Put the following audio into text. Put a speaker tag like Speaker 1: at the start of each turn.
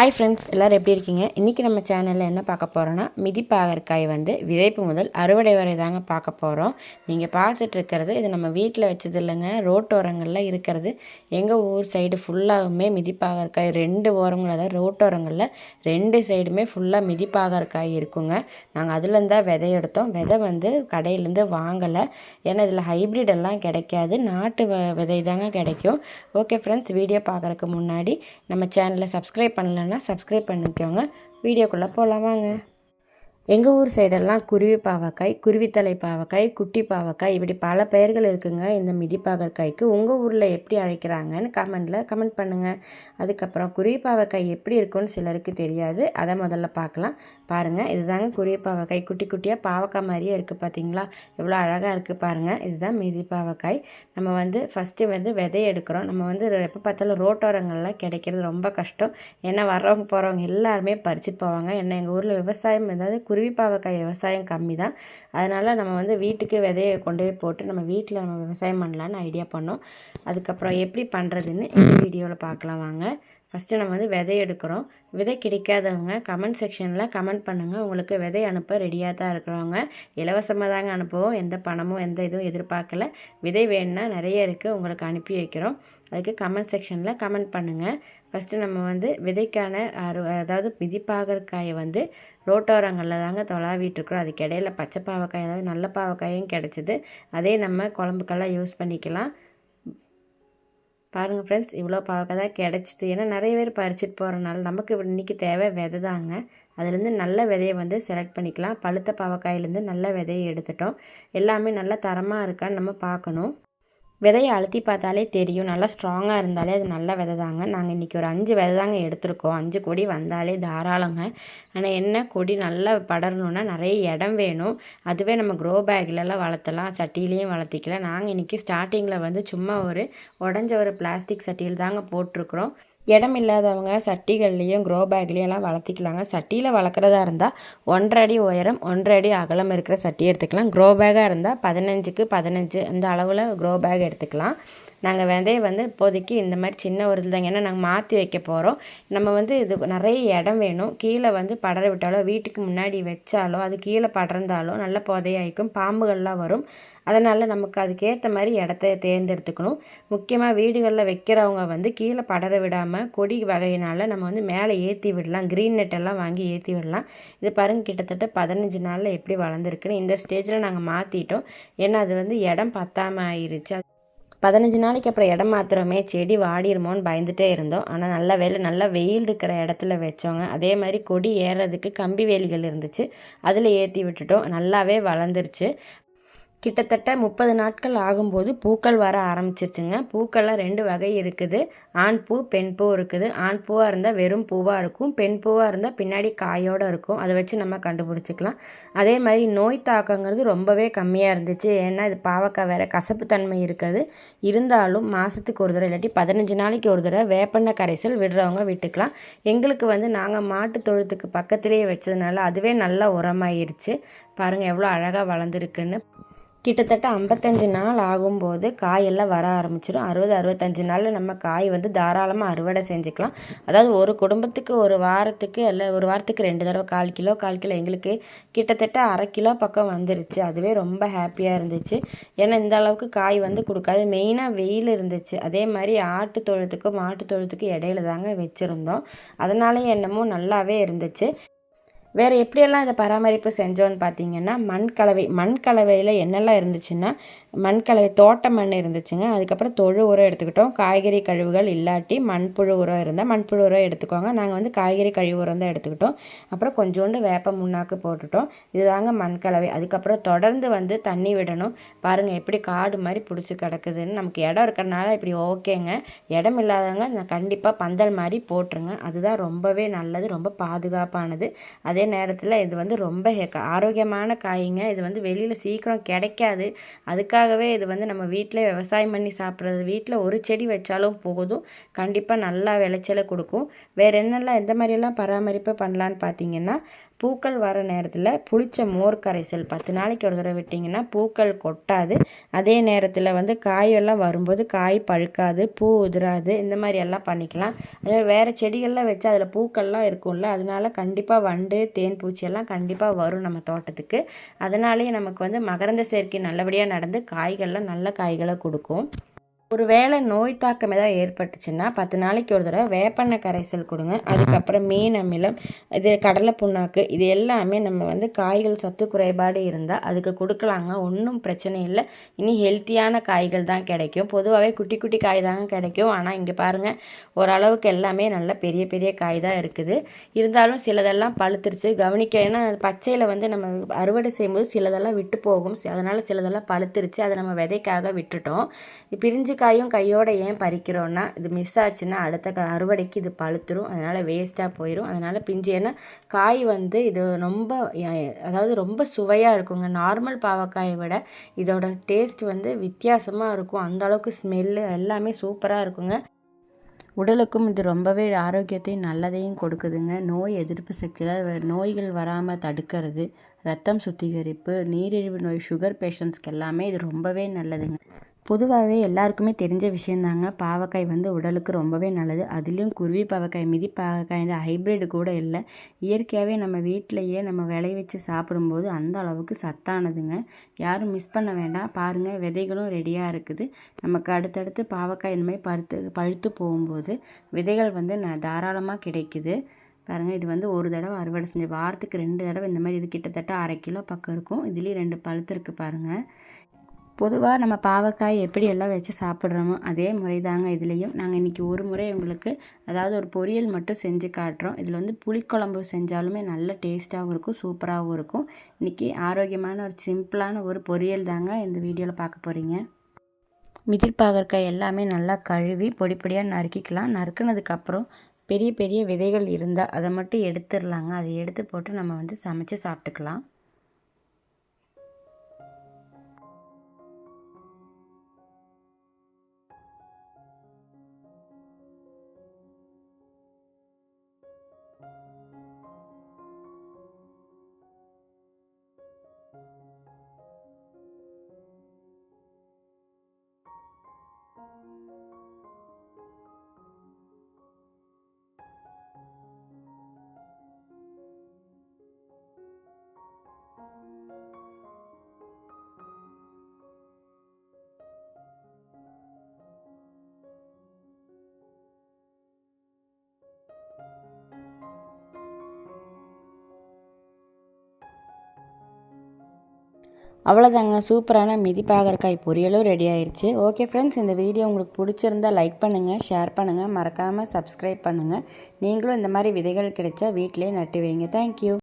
Speaker 1: Hi friends எல்லோரும் எப்படி இருக்கீங்க? இன்றைக்கி நம்ம சேனலில் என்ன பார்க்க போகிறோன்னா மிதிப்பாகற்காய் வந்து விதைப்பு முதல் அறுவடை வரை தாங்க பார்க்க போகிறோம் நீங்கள் பார்த்துட்டு இருக்கிறது இது நம்ம வீட்டில் வச்சது இல்லைங்க. ரோட்டோரங்களில் இருக்கிறது. எங்கள் ஊர் சைடு ஃபுல்லாகவுமே மிதிப்பாகற்காய் ரெண்டு ஓரங்கள் அதாவது ரோட்டோரங்களில் ரெண்டு சைடுமே ஃபுல்லாக மிதிப்பாகற்காய் இருக்குங்க. நாங்கள் அதுலேருந்தான் விதை எடுத்தோம். விதை வந்து கடையிலேருந்து வாங்கலை. ஏன்னா இதில் ஹைப்ரிட் எல்லாம் கிடைக்காது. நாட்டு வ விதை தாங்க கிடைக்கும். ஓகே ஃப்ரெண்ட்ஸ் வீடியோ பார்க்குறக்கு முன்னாடி நம்ம சேனலை சப்ஸ்கிரைப் பண்ணலன்னா சப்ஸ்கிரைப் பண்ணிக்கோங்க. வீடியோக்குள்ளே போகலாம் வாங்க. எங்கள் ஊர் சைடெல்லாம் குருவி பாவக்காய் குருவித்தலை பாவக்காய் குட்டி பாவக்காய் இப்படி பல பெயர்கள் இருக்குங்க இந்த மிதிப்பாகற்காய்க்கு உங்கள் ஊரில் எப்படி அழைக்கிறாங்கன்னு கமெண்டில் கமெண்ட் பண்ணுங்கள் அதுக்கப்புறம் குருவி பாவக்காய் எப்படி இருக்கும்னு சிலருக்கு தெரியாது. அதை முதல்ல பார்க்கலாம். பாருங்கள் இதுதாங்க குருவி பாவக்காய். குட்டி குட்டியாக பாவக்காய் மாதிரியே இருக்குது பார்த்தீங்களா எவ்வளோ அழகாக இருக்குது பாருங்கள் இதுதான் மிதி பாவக்காய். நம்ம வந்து ஃபஸ்ட்டு வந்து விதை எடுக்கிறோம். நம்ம வந்து எப்போ பார்த்தாலும் ரோட்டோரங்களில் கிடைக்கிறது ரொம்ப கஷ்டம். ஏன்னா வர்றவங்க போகிறவங்க எல்லாருமே பறிச்சுட்டு போவாங்க. ஏன்னா எங்கள் ஊரில் விவசாயம் ஏதாவது குருவி பாவக்காய் விவசாயம் கம்மி தான். அதனால் நம்ம வந்து வீட்டுக்கு விதையை கொண்டு போய் போட்டு நம்ம வீட்டில் நம்ம விவசாயம் பண்ணலான்னு ஐடியா பண்ணோம். அதுக்கப்புறம் எப்படி பண்ணுறதுன்னு இந்த வீடியோவில் பார்க்கலாம் வாங்க. ஃபஸ்ட்டு நம்ம வந்து விதை எடுக்கிறோம். விதை கிடைக்காதவங்க கமெண்ட் செக்ஷனில் கமெண்ட் பண்ணுங்கள் உங்களுக்கு விதை அனுப்ப ரெடியாக தான் இருக்கிறவங்க. இலவசமாக தாங்க அனுப்புவோம். எந்த பணமும் எந்த இதுவும் எதிர்பார்க்கல. விதை வேணும்னா நிறைய இருக்குது உங்களுக்கு அனுப்பி வைக்கிறோம். அதுக்கு கமெண்ட் செக்ஷனில் கமெண்ட் பண்ணுங்கள் ஃபஸ்ட்டு நம்ம வந்து விதைக்கான அரு அதாவது மிதிப்பாகற்காயை வந்து ரோட்டோரங்களில் தாங்க தொலாவிட்டுருக்குறோம். அதுக்கு இடையில பச்சை பாவக்காய் அதாவது நல்ல பாவக்காயும் கிடச்சிது. அதே நம்ம குழம்புக்கெல்லாம் யூஸ் பண்ணிக்கலாம். பாருங்கள் ஃப்ரெண்ட்ஸ் இவ்வளோ பாவக்காய் தான் கிடச்சிது. ஏன்னா நிறைய பேர் பறிச்சிட்டு போகிறனால நமக்கு இன்றைக்கி தேவை விதை தாங்க. அதுலேருந்து நல்ல விதையை வந்து செலக்ட் பண்ணிக்கலாம். பழுத்த பாவக்காயிலேருந்து நல்ல விதையை எடுத்துட்டோம். எல்லாமே நல்ல தரமாக இருக்கான்னு நம்ம பார்க்கணும். விதையை அழுத்தி பார்த்தாலே தெரியும். நல்லா ஸ்ட்ராங்காக இருந்தாலே அது நல்ல விதை தாங்க. நாங்கள் இன்றைக்கி ஒரு அஞ்சு விதை தாங்க எடுத்திருக்கோம். அஞ்சு கொடி வந்தாலே தாராளங்க. ஆனால் என்ன கொடி நல்லா படரணுன்னா நிறைய இடம் வேணும். அதுவே நம்ம க்ரோ பேக்லலாம் வளர்த்தலாம். சட்டிலையும் வளர்த்திக்கலாம். நாங்கள் இன்றைக்கி ஸ்டார்டிங்கில் வந்து சும்மா ஒரு உடஞ்ச ஒரு பிளாஸ்டிக் சட்டியில் தாங்க போட்டிருக்குறோம். இடம் இல்லாதவங்க சட்டிகள்லேயும் க்ரோ பேக்லேயும் எல்லாம் வளர்த்திக்கலாங்க. சட்டியில் வளர்க்குறதா இருந்தால் ஒன்றரை அடி உயரம் ஒன்றரை அடி அகலம் இருக்கிற சட்டி எடுத்துக்கலாம். க்ரோ பேக்காக இருந்தால் பதினஞ்சுக்கு பதினஞ்சு அந்த அளவில் க்ரோ பேக் எடுத்துக்கலாம். நாங்கள் விதைய வந்து இப்போதைக்கு இந்த மாதிரி சின்ன ஒரு இதுதாங்க. ஏன்னா நாங்கள் மாற்றி வைக்க போகிறோம் நம்ம வந்து இது நிறைய இடம் வேணும். கீழே வந்து படர விட்டாலோ வீட்டுக்கு முன்னாடி வச்சாலோ அது கீழே படர்ந்தாலோ நல்ல புதையாய்க்கும் பாம்புகள்லாம் வரும். அதனால் நமக்கு அதுக்கேற்ற மாதிரி இடத்த தேர்ந்தெடுத்துக்கணும். முக்கியமாக வீடுகளில் வைக்கிறவங்க வந்து கீழே படர விடாமல் கொடி வகையினால் நம்ம வந்து மேலே ஏற்றி விடலாம். க்ரீன் நெட்டெல்லாம் வாங்கி ஏற்றி விடலாம். இது பாருங்கள் கிட்டத்தட்ட பதினஞ்சு நாளில் எப்படி வளர்ந்துருக்குன்னு இந்த ஸ்டேஜில் நாங்கள் மாற்றிட்டோம் ஏன்னா அது வந்து இடம் பத்தாமல் ஆயிடுச்சு பதினஞ்சு நாளைக்கு அப்புறம் இடம் மாத்திரமே செடி வாடிருமோன்னு பயந்துட்டே இருந்தோம். ஆனால் நல்ல வேலை நல்லா வெயில் இருக்கிற இடத்துல வச்சோங்க. அதே மாதிரி கொடி ஏறுறதுக்கு கம்பி வேலிகள் இருந்துச்சு. அதில் ஏற்றி விட்டுட்டோம். நல்லாவே வளர்ந்துருச்சு. கிட்டத்தட்ட முப்பது நாட்கள் ஆகும்போது பூக்கள் வர ஆரம்பிச்சிருச்சுங்க. பூக்கள்லாம் ரெண்டு வகை இருக்குது. ஆண் பூ பெண் பூ இருக்குது. ஆண் பூவாக இருந்தால் வெறும் பூவாக இருக்கும். பெண் பூவாக இருந்தால் பின்னாடி காயோடு இருக்கும். அதை வச்சு நம்ம கண்டுபிடிச்சிக்கலாம். அதே மாதிரி நோய் தாக்கங்கிறது ரொம்பவே கம்மியாக இருந்துச்சு. ஏன்னா இது பாவக்காய் வேறு கசப்பு தன்மை இருக்குது. இருந்தாலும் மாதத்துக்கு ஒரு தடவை இல்லாட்டி பதினஞ்சு நாளைக்கு ஒரு தடவை வேப்பெண்ணெய் கரைசல் விடுறவங்க விட்டுக்கலாம். எங்களுக்கு வந்து நாங்கள் மாட்டு தொழுத்துக்கு பக்கத்துலேயே வச்சதுனால அதுவே நல்லா உரமாயிருச்சு. பாருங்கள் எவ்வளோ அழகாக வளர்ந்துருக்குன்னு. கிட்டத்தட்ட ஐம்பத்தஞ்சு நாள் ஆகும்போது காயெல்லாம் வர ஆரம்பிச்சிடும் அறுபது அறுபத்தஞ்சு நாளில் நம்ம காய் வந்து தாராளமாக அறுவடை செஞ்சுக்கலாம். அதாவது ஒரு குடும்பத்துக்கு ஒரு வாரத்துக்கு இல்லை ஒரு வாரத்துக்கு ரெண்டு தடவை கால் கிலோ கால் கிலோ எங்களுக்கு கிட்டத்தட்ட அரை கிலோ பக்கம் வந்துருச்சு. அதுவே ரொம்ப ஹாப்பியாக இருந்துச்சு. ஏன்னா இந்த அளவுக்கு காய் வந்து கொடுக்காது. மெயினாக வெயில் இருந்துச்சு. அதே மாதிரி ஆட்டு தொழுத்துக்கும் மாட்டு தொழுத்துக்கும் இடையில தாங்க வச்சுருந்தோம். அதனாலேயே என்னமோ நல்லாவே இருந்துச்சு. வேறு எப்படியெல்லாம் இதை பராமரிப்பு செஞ்சோன்னு பார்த்தீங்கன்னா மண் கலவை மண் கலவையில் என்னெல்லாம் இருந்துச்சுன்னா மண்கலவை தோட்ட மண் இருந்துச்சுங்க. அதுக்கப்புறம் தொழு உரம் எடுத்துக்கிட்டோம். காய்கறி கழிவுகள் இல்லாட்டி மண்புழு உரம் இருந்தால் மண்புழு உரம் எடுத்துக்கோங்க. நாங்கள் வந்து காய்கறி கழிவு உரம் தான் எடுத்துக்கிட்டோம். அப்புறம் கொஞ்சோண்டு வேப்ப முன்னாக்கு போட்டுட்டோம். இதுதாங்க மண்கலவை அதுக்கப்புறம் தொடர்ந்து வந்து தண்ணி விடணும். பாருங்கள் எப்படி காடு மாதிரி பிடிச்சி கிடக்குதுன்னு. நமக்கு இடம் இருக்கிறனால இப்படி ஓகேங்க. இடம் இல்லாதவங்க நான் கண்டிப்பாக பந்தல் மாதிரி போட்டுருங்க. அதுதான் ரொம்பவே நல்லது ரொம்ப பாதுகாப்பானது. அதே நேரத்தில் இது வந்து ரொம்ப ஆரோக்கியமான காய்ங்க. இது வந்து வெளியில் சீக்கிரம் கிடைக்காது. அதுக்காக அதுக்காகவே இது வந்து நம்ம வீட்டில் விவசாயம் பண்ணி சாப்பிட்றது. வீட்டில் ஒரு செடி வச்சாலும் போதும். கண்டிப்பாக நல்லா விளைச்சலை கொடுக்கும். வேறு என்னெல்லாம் எந்த மாதிரியெல்லாம் பராமரிப்பு பண்ணலான்னு பார்த்தீங்கன்னா பூக்கள் வர நேரத்தில் புளிச்ச மோர் கரைசல் பத்து நாளைக்கு ஒரு தடவை விட்டிங்கன்னா பூக்கள் கொட்டாது. அதே நேரத்தில் வந்து காயெல்லாம் வரும்போது காய் பழுக்காது பூ உதிராது இந்த மாதிரி எல்லாம் பண்ணிக்கலாம். அதே வேறு செடிகள்லாம் வச்சு அதில் பூக்கள்லாம் இருக்கும்ல அதனால கண்டிப்பாக வண்டு தேன் பூச்சியெல்லாம் கண்டிப்பாக வரும் நம்ம தோட்டத்துக்கு. அதனாலேயே நமக்கு வந்து மகரந்த சேர்க்கை நல்லபடியாக நடந்து காய்கள்லாம் நல்ல காய்களை கொடுக்கும். ஒரு வேளை நோய் தாக்கம் ஏதாவது ஏற்பட்டுச்சுன்னா பத்து நாளைக்கு ஒரு தடவை வேப்பெண்ணெய் கரைசல் கொடுங்க. அதுக்கப்புறம் மீன் அமிலம் இது கடலை புண்ணாக்கு இது எல்லாமே நம்ம வந்து காய்கள் சத்து குறைபாடு இருந்தால் அதுக்கு கொடுக்கலாங்க. ஒன்றும் பிரச்சனை இல்லை. இனி ஹெல்த்தியான காய்கள் தான் கிடைக்கும். பொதுவாகவே குட்டி குட்டி காய் தாங்க கிடைக்கும். ஆனால் இங்கே பாருங்கள் ஓரளவுக்கு எல்லாமே நல்ல பெரிய பெரிய காய் தான் இருக்குது. இருந்தாலும் சிலதெல்லாம் பழுத்துருச்சு. கவனிக்க ஏன்னா பச்சையில் வந்து நம்ம அறுவடை செய்யும்போது சிலதெல்லாம் விட்டு போகும். அதனால் சிலதெல்லாம் பழுத்துருச்சு. அதை நம்ம விதைக்காக விட்டுட்டோம். பிரிஞ்சு காயும் கையோடு ஏன் பறிக்கிறோன்னா இது மிஸ் ஆச்சுன்னா அடுத்த க அறுவடைக்கு இது பழுத்துரும். அதனால் வேஸ்ட்டாக போயிடும் அதனால் பிஞ்சு ஏன்னா காய் வந்து இது ரொம்ப அதாவது ரொம்ப சுவையாக இருக்குங்க. நார்மல் பாவக்காயை விட இதோட டேஸ்ட் வந்து வித்தியாசமாக இருக்கும். அந்த அளவுக்கு ஸ்மெல்லு எல்லாமே சூப்பராக இருக்குங்க. உடலுக்கும் இது ரொம்பவே ஆரோக்கியத்தையும் நல்லதையும் கொடுக்குதுங்க. நோய் எதிர்ப்பு சக்தியில் நோய்கள் வராமல் தடுக்கிறது ரத்தம் சுத்திகரிப்பு நீரிழிவு நோய் சுகர் பேஷண்ட்ஸ்க்கு எல்லாமே இது ரொம்பவே நல்லதுங்க. பொதுவாகவே எல்லாருக்குமே தெரிஞ்ச விஷயந்தாங்க. பாவக்காய் வந்து உடலுக்கு ரொம்பவே நல்லது. அதுலேயும் குருவி பாவக்காய் மிதி பாவக்காய் இந்த ஹைப்ரிட் கூட இல்லை. இயற்கையாகவே நம்ம வீட்டிலையே நம்ம விளைய வச்சு சாப்பிடும்போது அந்த அளவுக்கு சத்தானதுங்க. யாரும் மிஸ் பண்ண வேண்டாம். பாருங்கள் விதைகளும் ரெடியாக இருக்குது. நமக்கு அடுத்தடுத்து பாவக்காய் இந்த மாதிரி பருத்து பழுத்து போகும்போது விதைகள் வந்து ந தாராளமாக கிடைக்குது. பாருங்கள் இது வந்து ஒரு தடவை அறுவடை செஞ்சு வாரத்துக்கு ரெண்டு தடவை இந்த மாதிரி இது கிட்டத்தட்ட அரை கிலோ பக்கம் இருக்கும். இதுலேயும் ரெண்டு பழுத்து இருக்குது பாருங்கள் பொதுவாக நம்ம பாவக்காய் எப்படி எல்லாம் வச்சு சாப்பிட்றோமோ அதே முறை தாங்க இதுலேயும். நாங்கள் இன்றைக்கி ஒரு முறை உங்களுக்கு அதாவது ஒரு பொரியல் மட்டும் செஞ்சு காட்டுறோம். இதில் வந்து புளிக்குழம்பு செஞ்சாலுமே நல்ல டேஸ்ட்டாகவும் இருக்கும் சூப்பராகவும் இருக்கும். இன்றைக்கி ஆரோக்கியமான ஒரு சிம்பிளான ஒரு பொரியல் தாங்க இந்த வீடியோவில் பார்க்க போகிறீங்க மிதிர்பாகற்காய் எல்லாமே நல்லா கழுவி பொடி பொடியாக நறுக்கிக்கலாம். நறுக்குனதுக்கப்புறம் பெரிய பெரிய விதைகள் இருந்தால் அதை மட்டும் எடுத்துடலாங்க. அதை எடுத்து போட்டு நம்ம வந்து சமைச்சு சாப்பிட்டுக்கலாம். அவ்வளோதாங்க சூப்பரான மிதி பாகற்காய் பொரியலும் ரெடி ஆயிடுச்சு ஓகே ஃப்ரெண்ட்ஸ் இந்த வீடியோ உங்களுக்கு பிடிச்சிருந்தா லைக் பண்ணுங்கள் ஷேர் பண்ணுங்கள் மறக்காமல் சப்ஸ்கிரைப் பண்ணுங்கள் நீங்களும் இந்த மாதிரி விதைகள் கிடைச்சா வீட்டிலே நட்டு வைங்க. தேங்க்யூ